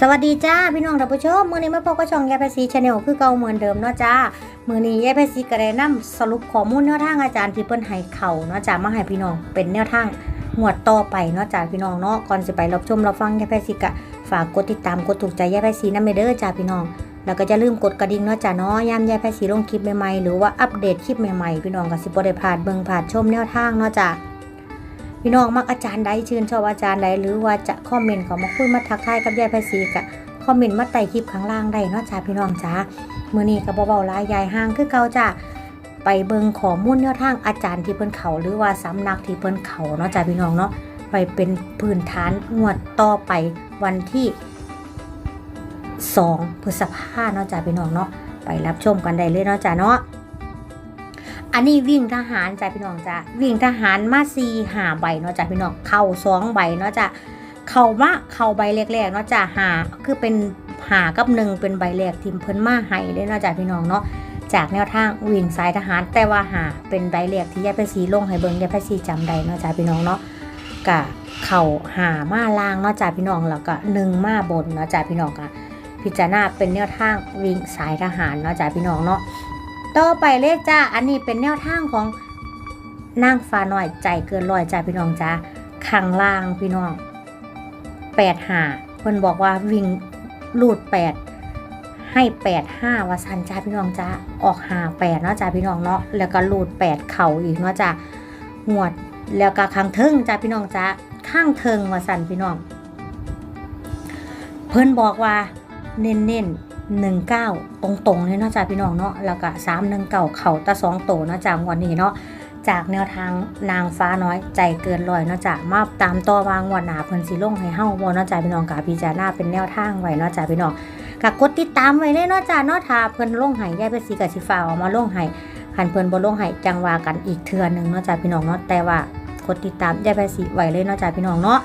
สวัสดีจ้าพี่น้องท่านผู้ชมมือนี้มาพบกับช่องยายภาษีชาแนลคือเก่าเหมือนเดิมเนาะจ้ามือนี้ยายภาษีก็ได้นำสรุปข้อมูลแนวทางอาจารย์ที่เพิ่นให้เขาเนาะจ้ามาให้พี่น้องเป็นแนวทางงวดต่อไปเนาะจ้าพี่น้องเนาะก่อนสิไปรับชมรับฟังยายภาษีก็ฝากกดติดตามกดถูกใจยายภาษีนำเด้อจ้าพี่น้อง แล้วก็อย่าลืมกดกระดิ่งเนาะจ้าเนาะยามยายภาษีลงคลิปใหม่ๆหรือว่าอัปเดตคลิปใหม่ๆพี่น้องก็สิบ่ได้พลาดเบิ่งพลาดชมแนวทางเนาะจ้า พี่น้องมักอาจารย์ใดชื่นชอบอาจารย์ใดหรือว่าจะคอมเมนต์เขามาคุยมาทักทายกับยายไพศรีกะคอมเมนต์มาใต้คลิปข้างล่างได้เนาะจ้าพี่น้องจ้ามือนี้ก็บ่เบาหลายยายห่างคือเก่าจ้าไปเบิ่งขอมูลแนวทางอาจารย์ที่เพิ่นเขาหรือว่าสำนักที่เพิ่นเขาเนาะจ้าพี่น้องเนาะไปเป็นพื้นฐานงวดต่อไปวันที่2พฤษภาเนาะจ้าพี่น้องเนาะไปรับชมกันได้เลยเนาะจ้าเนาะ อันนี้วิ่งทหารจ้ะพี่น้องจ้ะวิ่งทหารมาซีหาใบเนาะจ้ะพี่น้องเข่าสองใบเนาะจ้ะเข่ามาเข่าใบแรกๆเนาะจ้ะหาคือเป็นหากับหนึ่งเป็นใบแรกทีมเพิ่นมาให้เลยเนาะจ้ะพี่น้องเนาะจากแนวทางวิ่งสายทหารแต่ว่าหาเป็นใบแรกที่ยายเพชรศรีลงให้เบิ่งยายเพชรศรีจำได้เนาะจ้ะพี่น้องเนาะกะเข่าหามาล่างเนาะจ้ะพี่น้องแล้วก็หนึ่งมาบนเนาะจ้ะพี่น้องกะพิจารณาเป็นแนวทางวิ่งสายทหารเนาะจ้ะพี่น้องเนาะ ต่อไปเลยจ้า อันนี้เป็นแนวทางของนางฟ้าหน่อยใจเกินลอยจ้าพี่น้องจ้าข้างล่างพี่น้องแปดหาเพิ่นบอกว่าวิ่งลูดแปดให้แปดห้าวาสันจ้าพี่น้องจ้าออกหาแปดเนาะจ้าพี่น้องเนาะแล้วก็ลูดแปดเข่าอีกเนาะจ้าหวดแล้วก็ข้างเทิงจ้าพี่น้องจ้าข้างเทิงวาสันพี่น้อง เพิ่นบอกว่าเน้นเน้น 19 ตรงๆเลยเนาะจ้าพี่น้องเนาะแล้วก็319เข่าตะสองโตเนาะจ้างวันนี้เนาะจากแนวทางนางฟ้าน้อยใจเกินลอยเนาะจ้ามาตามต่อวางวันหนาเพิ่นสีล่งให้เฮ้าบ่เนาะจ้าพี่น้องกับพี่จาหน้าเป็นแนวทางไว้เนาะจ้าพี่น้องกะกดติดตามไว้เลยเนาะจ้าเนาะถ้าเพิ่นล่งให้ยายเป็นสีกับสีฟ้าออกมาล่งให้หันเพิ่นบ่ล่งให้จังว่ากันอีกเทื่อนึงเนาะจ้าพี่น้องเนาะแต่ว่ากดติดตามยายเป็นสีไว้เลยเนาะจ้าพี่น้องเนาะ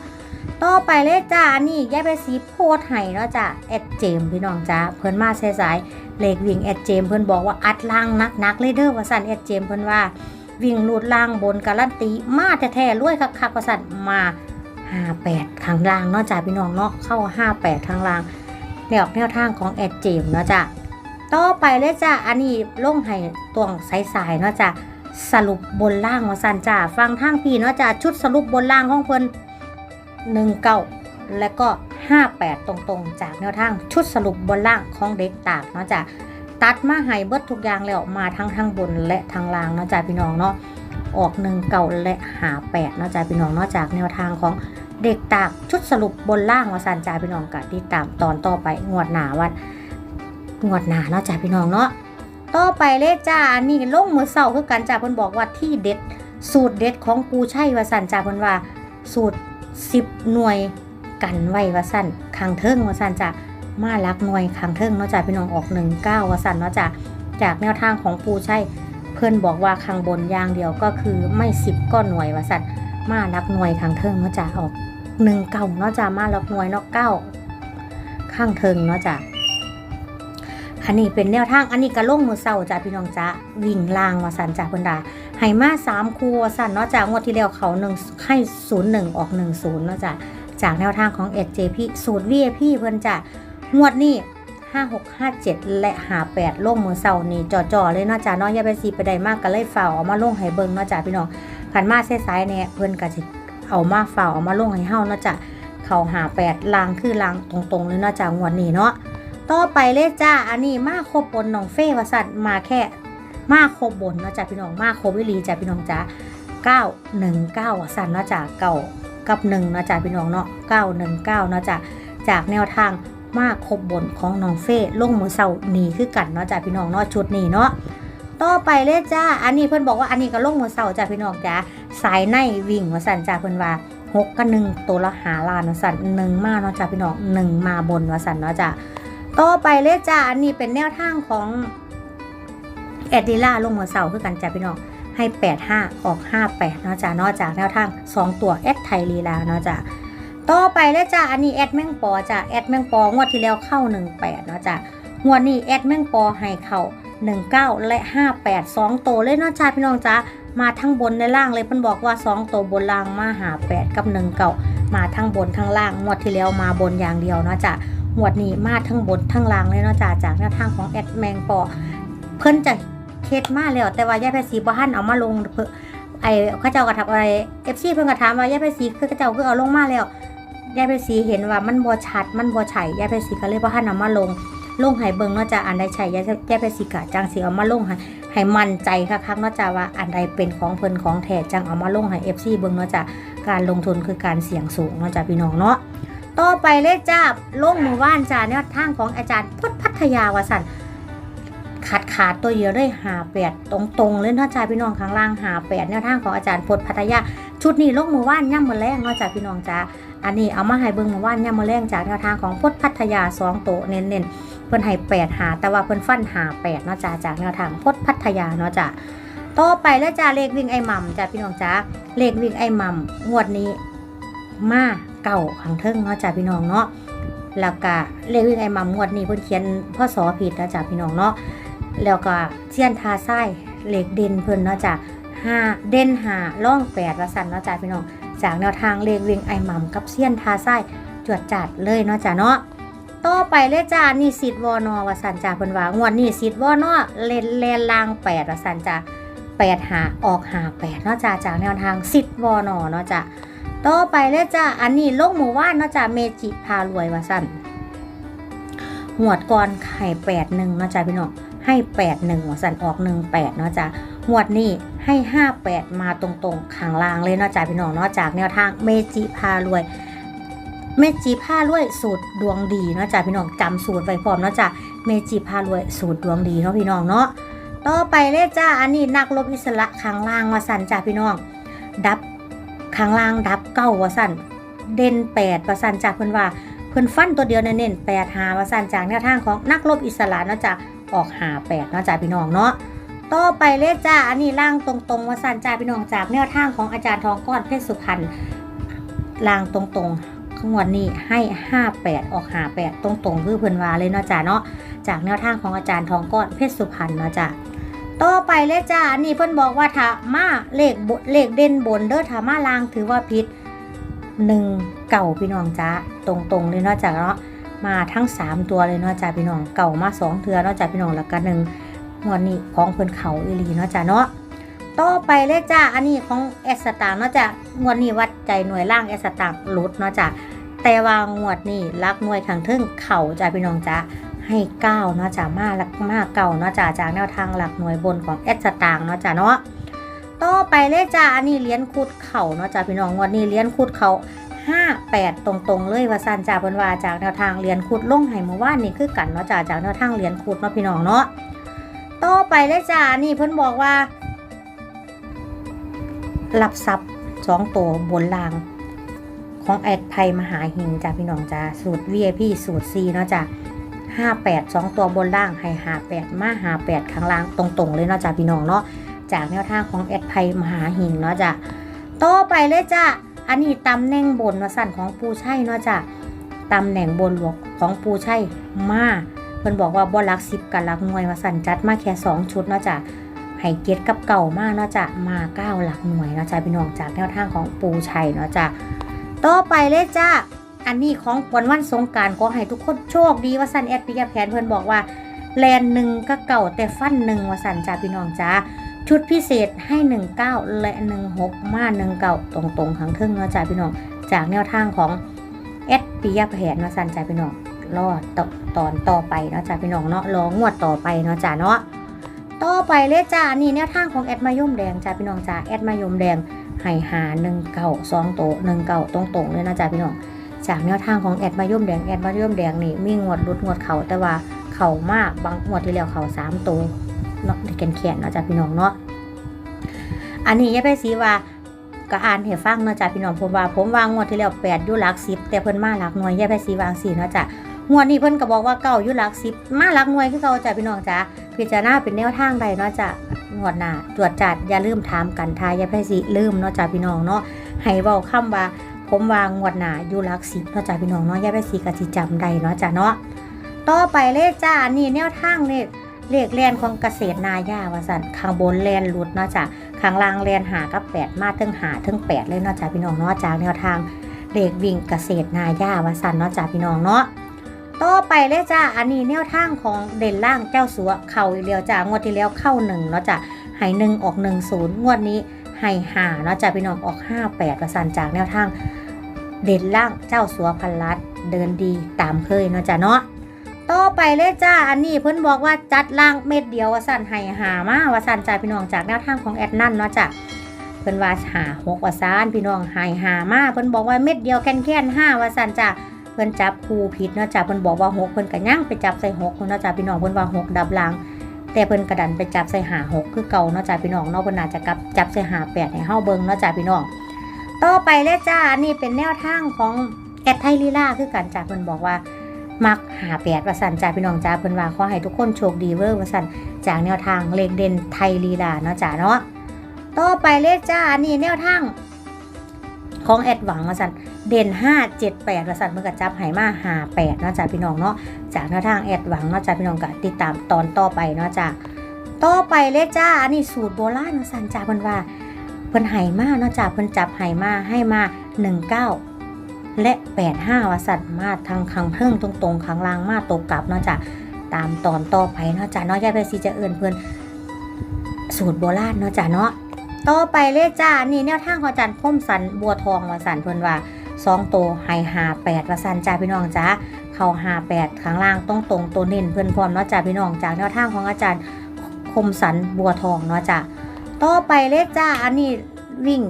ต่อไปเลยจ้าอันนี้ยายไปสีโพดไห้เนาะจ้าแอดเจมพี่น้องจ้าเพิ่นมาสายๆเลขวิ่งแอดเจมเพิ่นบอกว่าอัดล่างนักๆเลยเด้อว่าสั่นแอดเจมเพิ่นว่า วิ่งลูดล่างบนการันตีมาแท้ๆรวยคักๆว่าสั่นมา58ข้างล่างเนาะจ้าพี่น้องเนาะเข้า 58ข้างล่างแนวแนวทางของแอดเจมเนาะจ้าต่อไปเลยจ้าอันนี้ลงให้ตวงสายๆเนาะจ้าสรุปบนล่างว่าสั่นจ้าฟังทางพี่เนาะจ้าชุดสรุปบนล่างของเพิ่น 1 9 และก็ 58 ตรงๆ จากแนวทางชุดสรุปบนล่างของเด็กตากเนาะจ้ะตัดมาให้เบิดทุกอย่างแล้วมาทั้งทางบนและทางล่างเนาะจ้ะพี่น้องเนาะออก1เก่าและหา8เนาะจ้ะพี่น้องเนาะจากแนวทางของเด็กตากชุดสรุปบนล่างวาสันจ้าพี่น้องกะติดตามตอนต่อไปงวดหนาวันงวดหนาเนาะจ้ะพี่น้องเนาะต่อไปเลยจ้าอันนี้ลงมือเศร้าคือกันจ้าเพิ่นบอกว่าที่เด็ดสูตรเด็ดของปูชัยวาสันจ้าเพิ่นว่าสูตร 10 หน่วยกันไว้ว่าสั่นคางเทิงว่าสั่นจะมาลักหน่วยคางเทิงเนาะจ้ะพี่น้องออก 1 9ว่าสั่นเนาะจ้ะจากแนวทางของปูใช่เพื่อนบอกว่าข้างบนยางเดียวก็คือไม่ 10 ก็หน่วยว่าสั่นมาลักหน่วยคางเทิงเนาะจ้ะออก1เก่าเนาะจ้ะมาลักหน่วยเนาะเก้าข้างเทิงเนาะจ้ะอันนี้เป็นแนวทางอันนี้ก็ลงมือเศร้าจ้ะพี่น้องจ้ะวิ่งล่างว่าสั่นจ้ะเพิ่นดา ไห้มาสามคูว่าสั่นเนาะจากงวดที่แล้วเขาหนึ่งให้ศูนย์หนึ่งออกหนึ่งศูนย์เนาะจ้ะจากแนวทางของ SJP สูตร VIP เพิ่อนจะงวดนี้ห้าหกห้าเจ็ดและหาแปดลงมือเสาร์นี่จ่อๆเลยเนาะจ้ะนาะอย่าไปซีไปใดมากก็เลยฝ่าเอามาลงให้เบิ่งเนาะจ้ะพี่น้องขันมาเสายเนี่ยเพิ่อนก็จะเอามาฝ่าเอามาลงให้เฮาเนาะจ้ะเขาหาแปดลางคือลางตรงๆเลยเนาะจ้ะงวดนี้เนาะต่อไปเลยจ้าอันนี้มาครบบนน้องเฟ่ว่าสั่นมาแค่ มาโคบบนเนาะจ้ะพี่น้องมาโควิลีจ้ะพี่น้องจ้ะเก้าหนึ่งเก้าสันเนาะจ้ะเก่ากับหนึ่งเนาะจ้ะพี่น้องเนาะเก้าหนึ่งเก้าเนาะจ้ะจากแนวทางมาโคบบนของน้องเฟ่ลงมือเสาหนีคือกันเนาะจ้ะพี่น้องเนาะชุดนี้เนาะต่อไปเลยจ้า อันนี้เพิ่อนบอกว่าอันนี้ก็ลงมือเสาจ้ะพี่น้องจ้ะสายในวิ่งว่าสันจ้ะเพิ่อนว่าหกกับหนึ่งตัวละหาลานว่าสันหนึ่งมาเนาะจ้ะพี่น้องหนึ่งมาบนว่าสันเนาะจ้ะต่อไปเลยจ้าอันนี้เป็นแนวทางของ แอดดิล่าลงหัวเสาคือกันจ้ะพี่น้องให้ 85 ออก 58 เนาะจ้ะนอกจากแนวทาง 2 ตัวแอดไทยลีลาเนาะจ้ะต่อไปแล้วจ้ะอันนี้แอดแมงปอจ้ะแอดแมงปองวดที่แล้วเข้า 18 เนาะจ้ะงวดนี้แอดแมงปอให้เข้า 19 และ 58 2 ตัวเลยเนาะจ้ะพี่น้องจ้ะมาทั้งบนและล่างเลยเพิ่นบอกว่า 2 ตัวบนล่างมาหา 8 กับ 1 เก่ามาทั้งบนทั้งล่างงวดที่แล้วมาบนอย่างเดียวเนาะจ้ะหวดนี้มาทั้งบนทั้งล่างเลยเนาะจ้าจากแนวทางของแอดแมงปอเพิ่นจะ เคสมาแล้ว แต่ว่ายายแพรสีบ่ทันเอามาลงเพิ่นไอ้เขาเจ้าก็ทับอะไร FC เพิ่นก็ถามว่ายายแพรสีคือเขาเจ้าคือเอาลงมาแล้วยายแพรสีเห็นว่ามันบ่ชัดมันบ่ใช่ยายแพรสีก็เลยบ่ทันเอามาลงลงให้เบิ่งเนาะจ้าอันใดใช่ยายายแพสีก็จังสิเอามาลงให้ให้มั่นใจคักๆเนาะจ้าว่าอันใดเป็นของเพิ่นของแท้จังเอามาลงให้ FC เบิ่งเนาะจ้าการลงทุนคือการเสี่ยงสูงเนาะจ้าพี่น้องเนาะต่อไปเลยจ้าลงหมู่บ้านจ้าแนวทางของอาจารย์พุทธพัทยาวสัน ขาดขาดตัวเดียวได้หาแปดตรงๆเลยเนาะจ้าพี่น้องข้างล่างหาแปดแนวทางของอาจารย์พจน์พัทยา ชุดนี้ลงมือว่านย่ำมือแรงเนาะจ้าพี่น้องจ้าอันนี้เอามาให้เบิ่งมือว่านย่ำมือแรงจากแนวทางของพจน์พัทยาสองโตเน้นๆเพิ่นให้แปดหาแต่ว่าเพิ่นฟันหาแปดเนาะจ้าจากแนวทางพจน์พัทยาเนาะจ้าต่อไปแล้วจ้าเลขวิ่งไอ้หม่ำจ้าพี่น้องจ้าเลขวิ่งไอ้หม่ำงวดนี้มาเก่าขังเทิงเนาะจ้าพี่น้องเนาะแล้วก็เลขวิ่งไอ้หม่ำงวดนี้เพิ่นเขียนพ่อสอผิดนะจ้าพี่น้องเนาะ แล้วก็เซียนทาไส้เหล็กเด่นเพิ่นเนาะจ้ะห้าเด่นหาล่องแปดวสันเนาะจ้ะพี่น้องจากแนวทางเลขเวียงไอหม่ำกับเซียนทาไส้จวดจัดเลยเนาะจ้ะเนาะต่อไปเลยจ้านี่สิทธิ์วอนอวสันจ้ะเพิ่นว่างวดนี้สิทธิ์วอนอเลนเลนลางแปดวสันจ้ะแปดหาออกหาแปดเนาะจ้ะจากแนวทางสิทธิ์วอนอเนาะจ้ะต่อไปเลยจ้าอันนี้ลงหมู่ว่านเนาะจ้ะเมจิพารวยวสันหวดก่อนไข่แปดหนึ่งเนาะจ้ะพี่น้อง ให้8 1หัวสันออก1 8เนาะจ้ะงวดนี้ให้5 8มาตรงๆข้างล่างเลยเนาะจ้ะพี่น้องเนาะจากแนวทางเมจิพารวยเมจิพารวยสูตรดวงดีเนาะจ้ะพี่น้องจำสูตรไว้พร้อมเนาะจ้ะเมจิพารวยสูตรดวงดีเนาะพี่น้องเนาะต่อไปเลยจ้าอันนี้นักลบอิสระข้างล่างมาสันจ้ะพี่น้อง ดับข้างล่างดับเก้าวาสันเด่นแปดวาสันจาเพิ่อนว่าเพิ่อนฟันตัวเดียวเน้นแปดหาวาสันจากแนวทางของนักลบอิสระเนาะจ้ะ ออกหาแปดเนาะจ้าพี่น้องเนาะต่อไปเลยจ้าอันนี้ล่างตรงๆว่าสันจ้าพี่น้องจากแนวทางของอาจารย์ทองก้อนเพชรสุพรรณล่างตรงๆขงวดนี้ให้ 58 ออกหา8ตรงๆ คือเพิ่นว่าเลยเนาะจ้าเนาะจากแนวทางของอาจารย์ทองก้อนเพชรสุพรรณเนาะจ้าต่อไปเลยจ้าอันนี้เพิ่นบอกว่าถ้ามาเลขบเลขเด่นบนเด้อถ้ามาล่างถือว่าผิดหนึ่งเก่าพี่น้องจ้าตรงๆเลยเนาะจ้าเนาะ มาทั้ง 3 ตัวเลยเนาะจ้าพี่น้องเก่ามา 2 เทือเนาะจ้าพี่น้องแล้วก็หนึ่งงวดนี้ของเพิ่นเขาอีลีเนาะจ้าเนาะต่อไปเลยจ้าอันนี้ของแอสตางเนาะจ้างวดนี้วัดใจหน่วยล่างแอสตางลดเนาะจ้าแต่ว่างวดนี้รักหน่วยขังทึ่งเข่าจ้าพี่น้องจ้าให้เก้าเนาะจ้ามาลักมาเก่าเนาะจ้าจากแนวทางหลักหน่วยบนของแอสตางเนาะจ้าเนาะต่อไปเลยจ้าอันนี้เหรียญคูดเข่าเนาะจ้าพี่น้องงวดนี้เหรียญคูดเข่า 58 ตรงๆ เลยว่าสันจ่าเพิ่นว่าจากแนวทางเรียนขุดลงไห้เมื่อวานนี่คือกันเนาะจ้าจากแนวทางเรียนขุดเนาะพี่น้องเนาะต่อไปเลยจ้านี่เพิ่นบอกว่ารับทรัพย์สองตัวบนล่าง ของแอดไพมหาหิงจ้าพี่น้องจ้าสูตร VIP สูตร C เนาะจ้า58 2ตัวบนล่างให้58มา58ข้างล่างตรงๆเลยเนาะจ้าพี่น้องเนาะจากแนวทางของแอดไพมหาหิงเนาะจ้าต่อไปเลยจ้า อันนี้ตำแหน่งบนวสั่นของปูชัยเนาะจ้ะตำแหน่งบนหลวงของปูชัยมาเพิ่นบอกว่าบ่รักสิบกับรักหน่วยวสั่นจัดมาแค่สองชุดเนาะจ้ะให้เกียรติกับเก่ามากเนาะจ้ะมาเก้าหลักหน่วยเนาะจ้ะพี่น้องจากแนวทางของปูชัยเนาะจ้ะต่อไปเลยจ้าอันนี้ของวันวันสงการขอให้ทุกคนโชคดีว่าสันแอดปิยาแผนเพิ่นบอกว่าแลนหนึ่งก็เก่าแต่ฟันหนึ่งว่าสันจ้าพี่น้องจ้า ชุดพิเศษให้ 19 และ 16 มา19ตรงๆข้งครึ่งเนาะจ้าพี่น้อง จากแนวทางของแอดปิยะแผนเนาะสันจ้าพี่น้องรอตตอนต่อไปเนาะจ้าพี่น้องเนาะรองวดต่อไปเนาะจ้าเนาะต่อไปเลยจ้านี่แนวทางของแอดมายมแดงจ้าพี่น้องจ้าแอดมายมแดงให้หาหนึ่งเก่าสองโตหนึ่งเก่าตรงๆเลยนะจ้าพี่น้องจากแนวทางของแอดมายมแดงแอดมายมแดงนี่มีงวดรุดงวดเขาแต่ว่าเขามากบางงวดที่แล้วเขาสามโต เนาะแขนแขนเนาะจ้าพี่น้องเนาะอันนี้ยายไปสีว่าก็อ่านให้ฟังเนาะจ้ะพี่น้องผมว่า ผมวางงวดที่แล้วแปดยู่หลักสิบแต่เพิ่นมาหลักหน่วยยายไปสีวางสี่เนาะจ้ะงวดนี้เพิ่นก็บอกว่าเก้ายู่หลักสิบมาหลักหน่วยคือเก่าจ้ะพี่น้องจ้ะพิจารณาเป็นแนวทางใดเนาะจ้ะงวดหน้าตรวจจัดอย่าลืมถามกันทายยายไปสีลืมเนาะจ้ะพี่น้องเนาะให้เว้าคำว่า ผมวางงวดหน้ายู่หลักสิบเนาะจ้ะพี่น้องเนาะยายไปสีก็สิจำได้เนาะจ้ะเนาะต่อไปเลขจ้านี่แนวทางเลข เลขแลนของเกษตรนายาว่าสันข้างบนแลนหลุดเนาะจ้ะข้างล่างเรียนหากับแปดมาถึงหาถึงแปดเลยเนาะจ้าพี่น้องเนาะจากแนวทางเลขวิ่งเกษตรนายาวสันเนาะจ้าพี่น้องเนาะต่อไปเลยจ้าอันนี้แนวทางของเด่นล่างเจ้าสัวเข่าอีกแล้วจ้างวดที่แล้วเข้าหนึ่งเนาะจ้ะให้หนึ่งออกหนึ่งศูนย์งวดนี้ให้หาเนาะจ้ะพี่น้องออกห้าแปดประสานจากแนวทางเด่นล่างเจ้าสัวพันลัดเดินดีตามเคยเนาะจ้ะเนาะ ต่อไปเลยจ้า อันนี้เพิ่นบอกว่าจัดล่างเม็ดเดียวว่าสั่นให้หามาว่าสั่นจ้าพี่น้องจากแนวทางของแอดนั่นเนาะจ้ะเพิ่นว่าหาหกว่าซานพี่น้องให้หามาเพิ่นบอกว่าเม็ดเดียวแค่นแค่นห้าว่าสั่นจ้ะเพิ่นจับคู่ผิดเนาะจ้ะเพิ่นบอกว่าหกเพิ่นก็ย่งไปจับใส่หกเนาะจ้ะพี่น้องเพิ่นว่าหกดับล่างแต่เพิ่นกระดันไปจับใส่หาหกคือเก่าเนาะจ้ะพี่น้องเนาะเพิ่นอาจะกับจับใส่หาแปดให้เฮาเบิ่งเนาะจ้ะพี่น้องต่อไปเลยจ้าอันนี้เป็นแนวทางของแอดไทยลีลาคือกันจ้าเพิ่นบอกว่า มักหาแปดว่าสันจ้าพี่น้องจ้าเพิ่นว่าขอให้ทุกคนโชคดีเวอร์ว่าสันจากแนวทางเลขเด่นไทยลีลาเนาะจ้าเนาะต่อไปเลยจ้าอันนี้แนวทางของแอดหวังว่าสันเด่น 5 7 8ว่าสันเพิ่นก็จับให้มาหา8เนาะจ้าพี่น้องเนาะจากแนวทางแอดหวังเนาะจ้าพี่น้องก็ติดตามตอนต่อไปเนาะจ้าต่อไปเลยจ้าอันนี้สูตรโบราณว่าสันจ้าเพิ่นว่าเพิ่นให้มาเนาะจ้ะเพิ่นจับให้มาให้มา19 และ 85ว่าสัตว์มาทางข้างเพิ่งตรงๆข้างล่างมาตกกลับเนาะจ้ะตามตอนต่อไปเนาะจ้ะเนาะยายไปสิจะเอิ้นเพิ่อนสูตรโบราณเนาะจ้ะเนาะต่อไปเลยจ้านี่แนวทางของอาจารย์คมสันบัวทองวสันเพิ่นว่าสองโตวให้หาแปดวสันจ้าพี่น้องจ้าเข้าหาแปดข้างล่างต้องตรงตัวเน้นเพิ่อนพร้อมเนาะจ้าพี่น้องจากแนวทางของอาจารย์คมสันบัวทองเนาะจ้ะต่อไปเลยจ้าอันนี้วิ่ง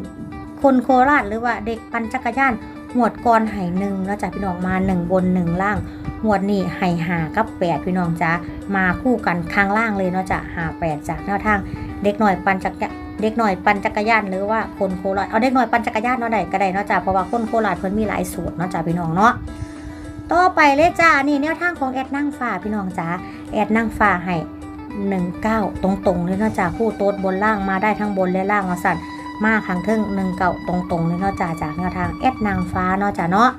คนโคราชหรือว่าเด็กปั่นจักรยาน หวดกรไห่หนึ่งแล้วจ้ะพี่น้องมาหนึ่งบนหนึ่งล่างหวดนี่ไห่หากับแปดพี่น้องจ้ามาคู่กันข้างล่างเลยเนาะจ้ะหาแปดจากแนวทาง เด็กหน่อยปั่นจักรยานเด็กหน่อยปั่นจักรยานหรือว่าคนโคราชเอาเด็กหน่อยปั่นจักรยานเนาะได้ก็ได้เนาะจ้ะเพราะว่าคนโคราชเพิ่นมีหลายสูตรเนาะจ้ะพี่น้องเนาะต่อไปเลยจ้านี่แนวทางของแอดนั่งฟ้าพี่น้องจ้าแอดนั่งฟ้าให้หนึ่งเก้าตรงๆเลยเนาะจ้าคู่โต๊ดบนล่างมาได้ทั้งบนและล่างมาสั่น มาขังเทิงหนึ่งเก่าตรงๆเลยเนาะจ้าจากแนวทางแอดนางฟ้าเนาะจ้าเนาะ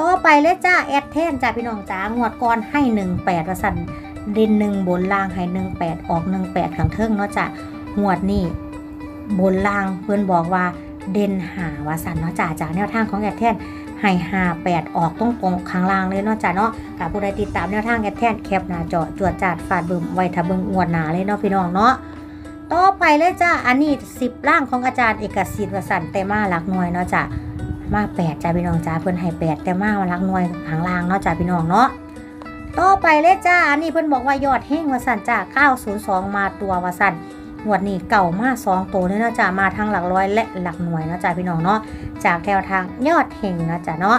ต่อไปเลยจ้าแอดแทนจ้าพี่น้องจ้างวดก่อนให้หนึ่งแปดมาสั่นเด่นหนึ่งบนล่างให้หนึ่งแปดออกหนึ่งแปดขังเทิงเนาะจ้างวดนี่บนล่างเพื่อนบอกว่าเด่นหาวาสันเนาะจ้าจากแนวทางของแอดแทนให้หาแปดออกตรงๆข้างล่างเลยเนาะจ้าเนาะกับผู้ใดติดตามแนวทางแอดแทนแคปหน้าจอจวดจัดฟาดบึมไว้ทะเบิงอวดหนาเลยเนาะพี่น้องเนาะ ต่อไปเลยจ้าอันนี้สิบร่างของอาจารย์เอกสิทธิ์วสันต์แต่มาหลักหน่วยเนาะจ้ะมาแปดจ้าพี่น้องจ้าเพิ่อนให้แปดแต่มาหลักหน่วยข้างล่างเนาะจ้าพี่น้องเนาะต่อไปเลยจ้าอันนี้เพิ่อนบอกว่ายอดเฮงวสันต์จ้า902มาตัววสันต์งวดนี้เก่ามาสองตัวเลยเนาะจ้ามาทั้งหลักร้อยและหลักหน่วยเนาะจ้าพี่น้องเนาะจากแนวทางยอดเฮงเนาะจ้าเนาะ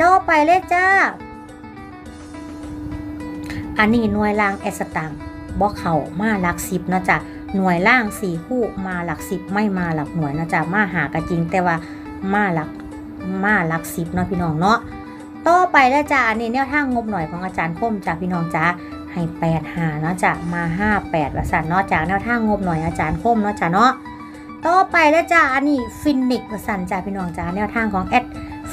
ต่อไปเลยจ้า อันนี้หน่วยล่างแอสตังบ่เข่ามาลักสิบเนาะจ๊ะ หน่วยล่างสี่คู่มาหลักสิบไม่มาหลักหน่วยนะจ๊ะมาหากระจริง แต่ว่ามาหลักมาหลักสิบเนาะพี่น้องเนาะต่อไปแล้วจ้ะอันนี้แนวทางงบหน่อยของอาจารย์คมจ้ะพี่น้องจ้ะให้แปดหาเนาะจ้ะมาห้าแปดว่าสันเนาะจากแนวทางงบหน่อยอาจารย์คมเนาะจ้ะเนาะต่อไปแล้วจ้ะอันนี้ฟินนิกว่าสันจ้ะพี่น้องจ้ะแนวทางของแอด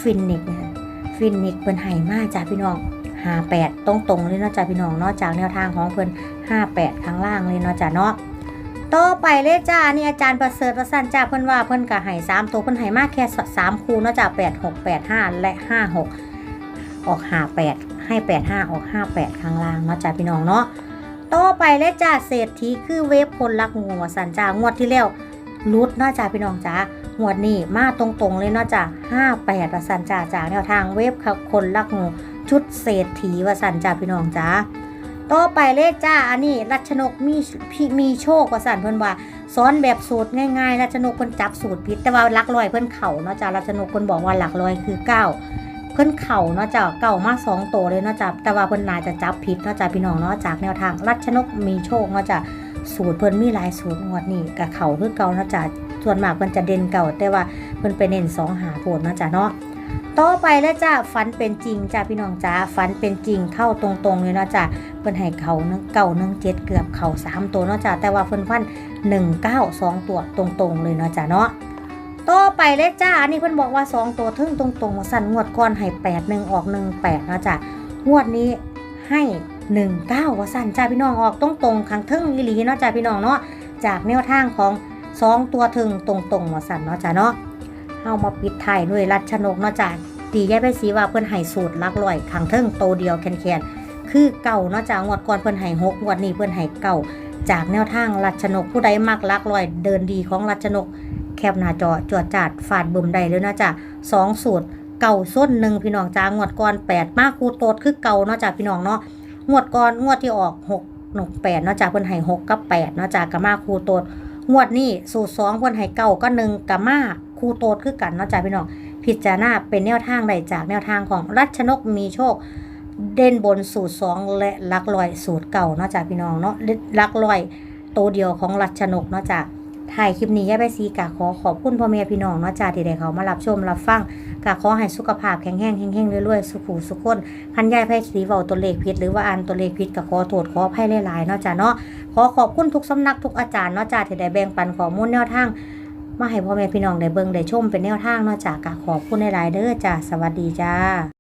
ฟินนิกเนี่ยฟินนิกเป็นไห่มาจ้ะพี่น้องห้าแปดตรงตรงๆเลยเนาะจ้ะพี่น้องเนาะจากแนวทางของเพิ่นห้าแปดข้างล่างเลยเนาะจ้ะเนาะ ต่อไปเลยจ้านี่อาจารย์ประเสริฐประสันจ้าเพิ่นว่าเพิ่นก็ให้สามตัวเพิ่นให้มากแค่สามคูเนาะจ้ะแปดหกแปดห้าและห้าหกออกห้าแปดให้แปดห้าออกห้าแปดข้างล่างเนาะจ้ะพี่น้องเนาะต่อไปเลยจ้าเศรษฐีคือเวฟคนรักงูสันจ้างวดที่แล้วรุดเนาะจ้ะพี่น้องจ้างวดนี้มาตรงๆเลยเนาะจ้ะห้าแปดว่าสันจ้าจากแนวทางเวฟคนรักงูชุดเศรษฐีวสันจ้าพี่น้องจ้า ต่อไปเลขจ้า อันนี้รัชนกมีพีมีโชควสันเพิ่นว่าสอนแบบสูตรง่ายๆรัชนกเพิ่นจับสูตรผิดแต่ว่าหลักร้อยเพิ่นเข่าเนาะจ้ารัชนกเพิ่นบอกว่าหลักร้อยคือเก้าเพิ่นเข่าเนาะจ้าเก่ามาสองโตวเลยเนาะจ้าแต่ว่าเพิ่นน่าจะจับผิดเนาะจ้าพี่น้องเนาะจากแนวทางรัชนกมีโชคเนาะจ้าสูตรเพิ่นมีหลายสูตรงวดนี้กับเข่าคือเก่าเนาะจ้าส่วนมากเพิ่นจะเด่นเก่าแต่ว่าเพิ่นไปเน้นสองหาโพดเนาะจ้าเนาะ ต่อไปแล้วจ้าฝันเป็นจริงจ้าพี่น้องจ้าฝันเป็นจริงเข้าตรงๆเลยเนาะจ้าเพิ่นให้เขาหนึ่งเก่าหนึ่งเจ็ดเกือบเข่าสามตัวเนาะจ้าแต่ว่าเพิ่นฟันหนึ่งเก้าสองตัวตรงๆเลยเนาะจ้าเนาะต่อไปเลยจ้าอันนี้เพิ่นบอกว่าสองตัวทึ่งตรงๆสั่นงวดก่อนให้แปดหนึ่งออกหนึ่งแปดเนาะจ้างวดนี้ให้หนึ่งเก้าว่าสั่นจ้าพี่น้องออกตรงๆขังทึ่งอีหลีเนาะจ้าพี่น้องเนาะจากแนวทางของสองตัวทึ่งตรงๆว่าสั่นเนาะจ้าเนาะ เอามาปิดท้ายด้วยรัชนกเนาะจ้ะตีแยกไปสีว่าเพิ่นให้สูตรลักร้อยขังเทิงโตเดียวแคนๆคือเก่าเนาะจางวดก่อนเพิ่นให้หกงวดนี้เพิ่นให้เก่าจากแนวทางรัชนกผู้ใดมักลักร้อยเดินดีของรัชนก แคบหน้าจอจวดจาดฟาดบึมได้เลยเนาะจ้ะสองสูตรเก่าส้นหนึ่งพี่น้องจ้างวดก่อนแปดมากคูโตดคือเก่าเนาะจ้ะพี่น้องเนาะงวดก่อนงวดที่ออกหกหนกแปดเนาะจ้ะเพิ่นให้หกกับแปดเนาะจ้ะกับมาคูโตดงวดนี้สูตรสองเพิ่นให้เก่าก็หนึ่งกับมา คูโตดคือกันเนาะจ้ะพี่น้องพิจารณาเป็นแนวทางใดจากแนวทางของรัชนกมีโชค เด่นบนสูตรสองและลักลอยสูตรเก่าเนาะจ้ะพี่น้องเนาะลักลอยตัวเดียวของรัชนกเนาะจ้ะถ่ายคลิปนี้ย่าไปซีกะขอขอบคุณพ่อแม่พี่น้องเนาะจ้าที่ได้เขามารับชมรับฟังกะขอให้สุขภาพแข็งแรงแข็งๆรวยๆสุขุสุขคนพันยายไพ่สีเว้าตัวเลขผิดหรือว่าอ่านตัวเลขผิดกะขอโทษขออภัยหลายๆเนาะจ้าเนาะขอขอบคุณทุกสำนักทุกอาจารย์เนาะจ้าที่ได้แบ่งปันข้อมูลแนวทาง มาให้พ่อแม่พี่น้องได้เบิ่งได้ชมเป็นแนวทางเนาะจ้ากะขอบคุณหลายๆเด้อจ้าสวัสดีจ้า